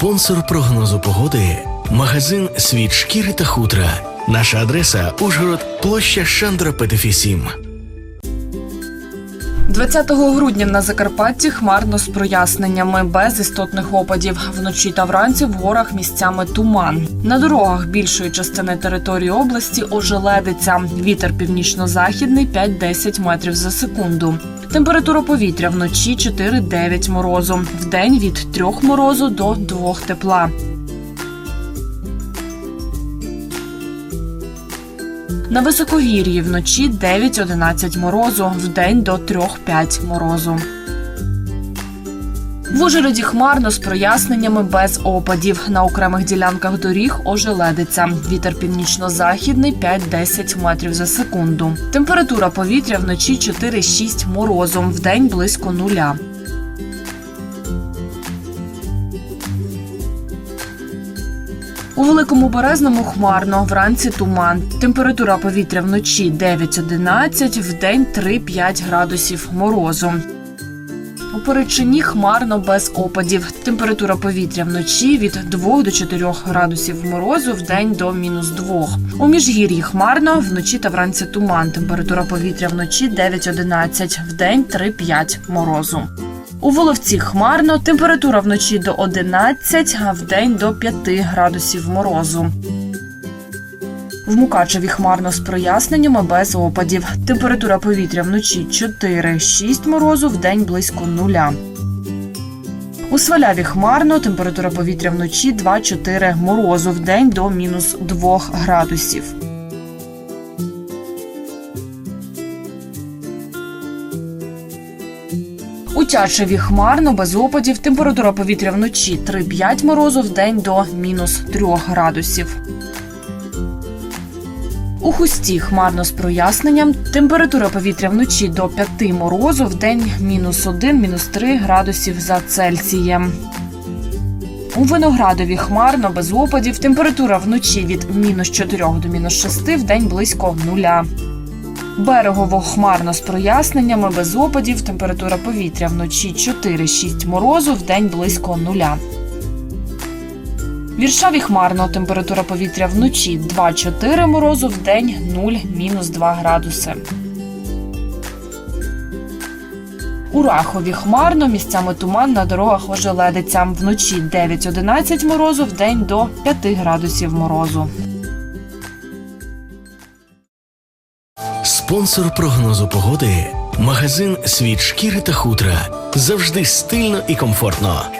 Спонсор прогнозу погоди магазин Світ шкіри та хутра. Наша адреса Ужгород, площа Шандра Петефі 7. 20 грудня на Закарпатті хмарно з проясненнями без істотних опадів. Вночі та вранці в горах місцями туман. На дорогах більшої частини території області ожеледиться. Вітер північно-західний 5-10 метрів за секунду. Температура повітря вночі 4-9 морозу. Вдень від 3 морозу до 2 тепла. На високогір'ї вночі 9-11 морозу, вдень до 3-5 морозу. В Ужгороді хмарно з проясненнями без опадів. На окремих ділянках доріг ожеледиться. Вітер північно-західний 5-10 метрів за секунду. Температура повітря вночі 4-6 морозу, вдень близько нуля. У великому березному хмарно, вранці туман. Температура повітря вночі 9-11, вдень 3-5 градусів морозу. У Перечині хмарно без опадів. Температура повітря вночі від 2 до 4 градусів морозу, вдень до мінус 2. У міжгір'ї хмарно, вночі та вранці туман. Температура повітря вночі 9-11, вдень 3-5 морозу. У Воловці хмарно, температура вночі до 11, а вдень до 5 градусів морозу. В Мукачеві хмарно з проясненнями без опадів. Температура повітря вночі 4-6 морозу, вдень близько нуля. У Сваляві хмарно, температура повітря вночі 2-4 морозу, вдень до мінус 2 градусів. У Тячеві хмарно, без опадів, температура повітря вночі 3-5 морозу, вдень до мінус 3 градусів. У хусті хмарно з проясненням. Температура повітря вночі до 5 морозу, вдень мінус 1, мінус 3 градусів за Цельсієм. У Виноградові хмарно, без опадів. Температура вночі від мінус 4 до мінус 6, вдень близько нуля. Берегово хмарно з проясненнями, без опадів. Температура повітря вночі 4-6 морозу, вдень близько нуля. Віршаві хмарно, температура повітря вночі 2-4 морозу, вдень 0-2 градуси. У Рахові хмарно, місцями туман на дорогах ожеледиться. Вночі 9-11 морозу, вдень до 5 градусів морозу. Спонсор прогнозу погоди магазин Світ шкіри та хутра. Завжди стильно і комфортно.